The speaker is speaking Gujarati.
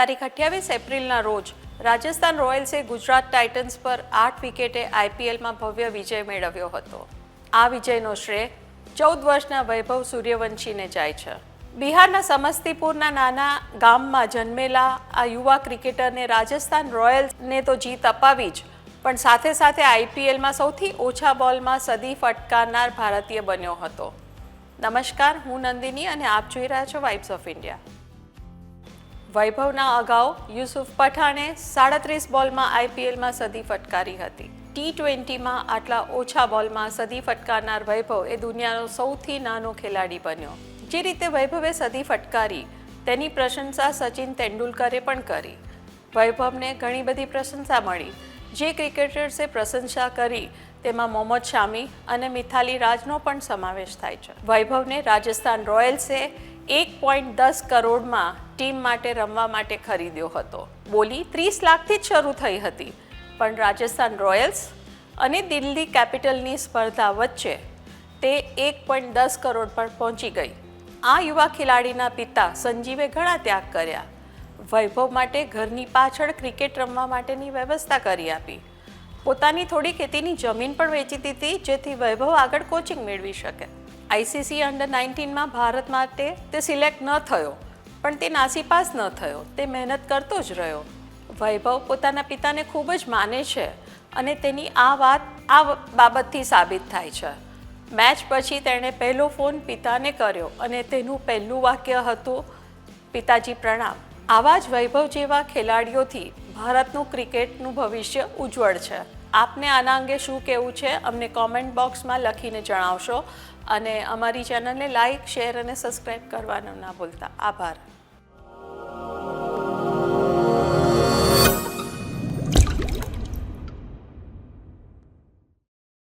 તારીખ અઠ્યાવીસ એપ્રિલના રોજ રાજસ્થાન રોયલ્સે ગુજરાત ટાઇટન્સ પર આઠ વિકેટે આઈપીએલમાં ભવ્ય વિજય મેળવ્યો હતો. આ વિજયનો શ્રેય ચૌદ વર્ષના વૈભવ સૂર્યવંશીને જાય છે. બિહારના સમસ્તીપુરના નાના ગામમાં જન્મેલા આ યુવા ક્રિકેટરને રાજસ્થાન રોયલ્સને તો જીત અપાવી જ, પણ સાથે સાથે આઈપીએલમાં સૌથી ઓછા બોલમાં સદી ફટકારનાર ભારતીય બન્યો હતો. નમસ્કાર, હું નંદિની અને આપ જોઈ રહ્યા છો વાઇબ્સ ઓફ ઇન્ડિયા વૈભવના અગાઉ યુસુફ પઠાણે સાડત્રીસ બોલમાં આઈપીએલમાં સદી ફટકારી હતી. ટી ટ્વેન્ટીમાં આટલા ઓછા બોલમાં સદી ફટકારનાર વૈભવ એ દુનિયાનો સૌથી નાનો ખેલાડી બન્યો. જે રીતે વૈભવે સદી ફટકારી, તેની પ્રશંસા સચિન તેંડુલકરે પણ કરી. વૈભવને ઘણી બધી પ્રશંસા મળી. જે ક્રિકેટર્સે પ્રશંસા કરી, તેમાં મોહમ્મદ શામી અને મિથાલી રાજનો પણ સમાવેશ થાય છે. વૈભવને રાજસ્થાન રોયલ્સે એક પોઈન્ટ દસ કરોડમાં ટીમ માટે રમવા માટે ખરીદ્યો હતો. બોલી ત્રીસ લાખથી જ શરૂ થઈ હતી. પણ રાજસ્થાન રોયલ્સ અને દિલ્હી કેપિટલની સ્પર્ધા વચ્ચે તે એક પોઈન્ટ દસ કરોડ પર પહોંચી ગઈ. આ યુવા ખેલાડીના પિતા સંજીવે ઘણા ત્યાગ કર્યા. વૈભવ માટે ઘરની પાછળ ક્રિકેટ રમવા માટેની વ્યવસ્થા કરી આપી. પોતાની થોડી ખેતીની જમીન પણ વેચી દીધી, જેથી વૈભવ આગળ કોચિંગ મેળવી શકે. આઈસીસી અંડર નાઇન્ટીનમાં ભારત માટે તે સિલેક્ટ ન થયો, પણ તે નાસીપાસ ન થયો, તે મહેનત કરતો જ રહ્યો. વૈભવ પોતાના પિતાને ખૂબ જ માને છે અને તેની આ વાત આ બાબતથી સાબિત થાય છે. મેચ પછી તેણે પહેલો ફોન પિતાને કર્યો અને તેનું પહેલું વાક્ય હતું, પિતાજી પ્રણામ, આવા જ વૈભવ જેવા ખેલાડીઓથી ભારતનું ક્રિકેટનું ભવિષ્ય ઉજ્જવળ છે. આપને આના અંગે શું કહેવું છે, અમને કોમેન્ટ બોક્સમાં લખીને જણાવશો અને અમારી ચેનલને લાઇક શેર અને સબસ્ક્રાઈબ કરવાનું ના ભૂલતા. આભાર.